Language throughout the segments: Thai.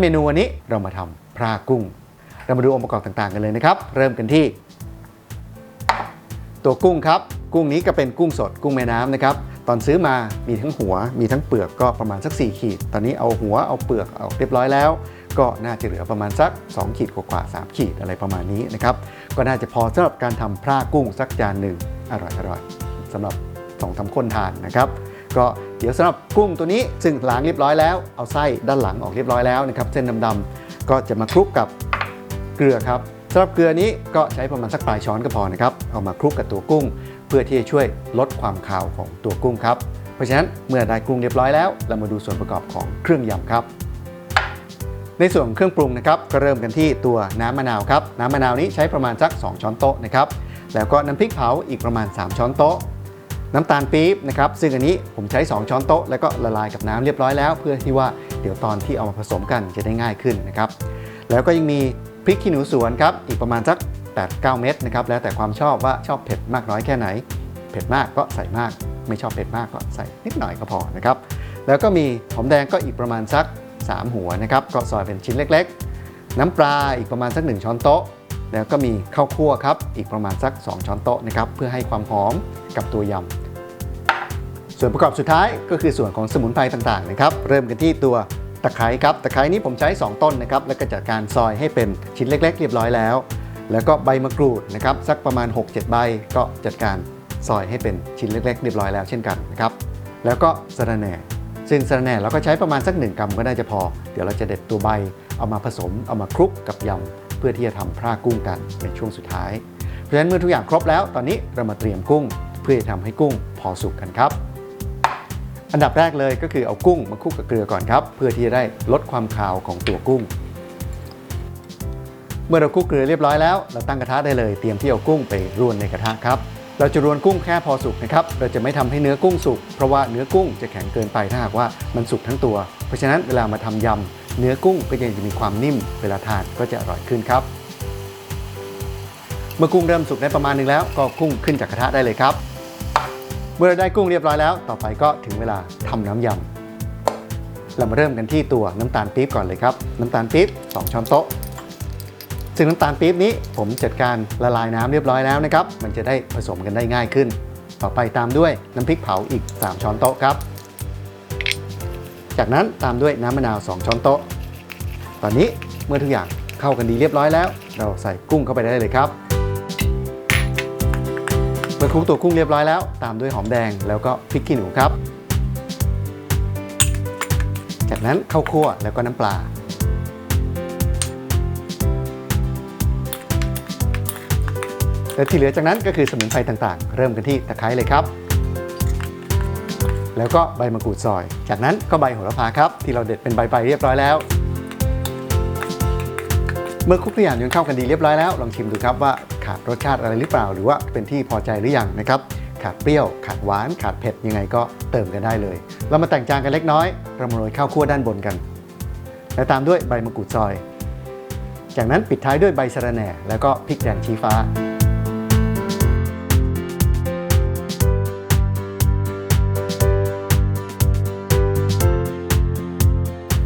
เมนูวันนี้เรามาทำพรากุ้ง เรามาดูองค์ประกอบต่างๆกันเลยนะครับ เริ่มกันที่ ตัวกุ้งครับ กุ้งนี้ก็เป็นกุ้งสดกุ้งแม่น้ำนะครับ ตอนซื้อมามีทั้งหัว มีทั้งเปลือกก็ประมาณสัก 4 ขีด ตอนนี้เอาหัวเอาเปลือกเอาเรียบร้อยแล้ว ก็น่าจะเหลือประมาณสัก 2 ขีดกว่าๆ3ขีดอะไรประมาณนี้นะครับ ก็น่าจะพอสำหรับการทำพรากุ้งสักจานหนึ่งอร่อยๆสำหรับสองทำคนทานนะครับ ก็เดี๋ยวสำหรับกุ้งตัวนี้ซึ่งล้างเรียบร้อยแล้วเอาไส้ด้านหลังออกเรียบร้อยแล้วนะครับเส้นดำๆก็จะมาคลุกกับเกลือครับสำหรับเกลือนี้ก็ใช้ประมาณสักปลายช้อนก็พอนะครับเอามาคลุกกับตัวกุ้ง เพื่อที่จะช่วยลดความคาวของตัวกุ้งครับเพราะฉะนั้นเมื่อได้กุ้งเรียบร้อยแล้วเรามาดูส่วนประกอบของเครื่องยำครับในส่วนของเครื่องปรุงนะครับก็เริ่มกันที่ตัวน้ำมะนาวครับน้ำมะนาวนี้ใช้ประมาณสัก 2 ช้อนโต๊ะนะครับแล้วก็น้ำพริกเผาอีกประมาณ 3 ช้อนโต๊ะ น้ำตาลปี๊บนะครับซึ่งอันนี้ผมใช้ 2 ช้อนโต๊ะแล้วก็ละลายกับน้ำเรียบร้อยแล้ว เพื่อที่ว่าเดี๋ยวตอนที่เอามาผสมกันจะได้ง่ายขึ้นนะครับแล้วก็ยังมีพริกขี้หนูสวนครับอีกประมาณสัก 8-9 เม็ดนะครับแล้วแต่ความชอบว่าชอบเผ็ดมากน้อยแค่ไหน เผ็ดมากก็ใส่มาก ไม่ชอบเผ็ดมากก็ใส่นิดหน่อยก็พอนะครับแล้วก็มีหอมแดงก็อีกประมาณสัก 3 หัวนะครับก็ซอยเป็นชิ้นเล็ก ๆ น้ำปลาอีกประมาณสัก 1 ช้อนโต๊ะ แล้วก็มีข้าวคั่วครับอีกประมาณสัก 2 ช้อนโต๊ะนะครับเพื่อให้ความหอม กับตัวยำส่วนประกอบสุดท้ายก็คือส่วนของสมุนไพรต่างๆนะครับ เริ่มกันที่ตัวตะไคร้ครับตะไคร้นี้ผมใช้ 2 ต้นนะครับ แล้วก็จัดการซอยให้เป็นชิ้นเล็ก ๆ เรียบร้อยแล้ว แล้วก็ใบมะกรูดนะครับสักประมาณ 6-7 ใบก็จัดการซอยให้เป็นชิ้นเล็ก ๆ เรียบร้อยแล้วเช่นกันนะครับแล้วก็สะระแหน่ซึ่งสะระแหน่เราก็ใช้ประมาณสัก 1กรัมก็น่าจะพอ เดี๋ยวเราจะเด็ดตัวใบเอามาผสมเอามาคลุกกับยำเพื่อที่จะทำพรากุ้งกันในช่วงสุดท้าย เพราะฉะนั้นเมื่อทุกอย่างครบแล้ว ตอนนี้เรามาเตรียมกุ้ง พื่อจะทำให้กุ้งพอสุกกันครับ อันดับแรกเลยก็คือเอากุ้งมาคลุกกับเกลือก่อนครับ เพื่อที่จะได้ลดความคาวของตัวกุ้ง เมื่อเราคลุกเกลือเรียบร้อยแล้วเราตั้งกระทะได้เลยเตรียมที่เอากุ้งไปรวนในกระทะครับเราจะรวนกุ้งแค่พอสุกนะครับ เราจะไม่ทำให้เนื้อกุ้งสุก เพราะว่าเนื้อกุ้งจะแข็งเกินไปถ้าหากว่ามันสุกทั้งตัว เพราะฉะนั้นเวลามาทำยำเนื้อกุ้งก็ยังจะมีความนิ่ม เวลาทานก็จะอร่อยขึ้นครับ เมื่อกุ้งเริ่มสุกได้ประมาณหนึงแล้วก็กุ้งขึ้นจากกระทะได้เลยครับ เมื่อเราได้กุ้งเรียบร้อยแล้ว ต่อไปก็ถึงเวลาทำน้ำยำเรามาเริ่มกันที่ตัวน้ำตาลปี๊บก่อนเลยครับ น้ำตาลปี๊บ2ช้อนโต๊ะ ซึ่งน้ำตาลปี๊บนี้ผมจัดการละลายน้ำเรียบร้อยแล้วนะครับ มันจะได้ผสมกันได้ง่ายขึ้น ต่อไปตามด้วยน้ำพริกเผาอีก 3 ช้อนโต๊ะครับ จากนั้นตามด้วยน้ำมะนาว 2 ช้อนโต๊ะ ตอนนี้เมื่อทุกอย่างเข้ากันดีเรียบร้อยแล้ว เราใส่กุ้งเข้าไปได้เลยครับ เมื่อคลุกตัวกุ้งเรียบร้อยแล้ว ตามด้วยหอมแดงแล้วก็พริกขี้หนูครับ จากนั้นข้าวคั่วแล้วก็น้ำปลา และที่เหลือจากนั้นก็คือสมุนไพรต่างๆ เริ่มกันที่ตะไคร้เลยครับ แล้วก็ใบมะกรูดซอย จากนั้นก็ใบโหระพาครับ ที่เราเด็ดเป็นใบๆเรียบร้อยแล้วเมื่อคุกทุกอย่างจนเข้ากันดีเรียบร้อยแล้ว ลองชิมดูครับว่า ขาดรสชาติอะไรหรือเปล่า หรือว่าเป็นที่พอใจหรือยังนะครับ ขาดเปรี้ยว ขาดหวาน ขาดเผ็ดยังไงก็เติมกันได้เลย เรามาแต่งจานกันเล็กน้อยเรามาโรยข้าวคั่วด้านบนกัน และตามด้วยใบมะกรูดซอย จากนั้นปิดท้ายด้วยใบสะระแหน่ แล้วก็พริกแดงชี้ฟ้า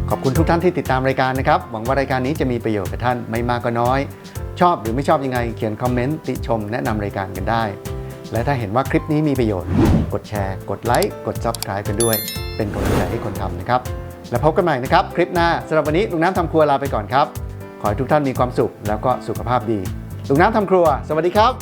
ขอบคุณทุกท่านที่ติดตามรายการนะครับ หวังว่ารายการนี้จะมีประโยชน์กับท่านไม่มากก็น้อย ชอบหรือไม่ชอบยังไง เขียนคอมเมนต์ติชมแนะนำรายการกันได้ และถ้าเห็นว่าคลิปนี้มีประโยชน์ กดแชร์ กดไลค์ กด Subscribe กันด้วย เป็นกำลังใจให้คนทำนะครับ แล้วพบกันใหม่นะครับ คลิปหน้าสำหรับวันนี้ลุงน้ำทำครัวลาไปก่อนครับ ขอให้ทุกท่านมีความสุขแล้วก็สุขภาพดีลุงน้ำทำครัว สวัสดีครับ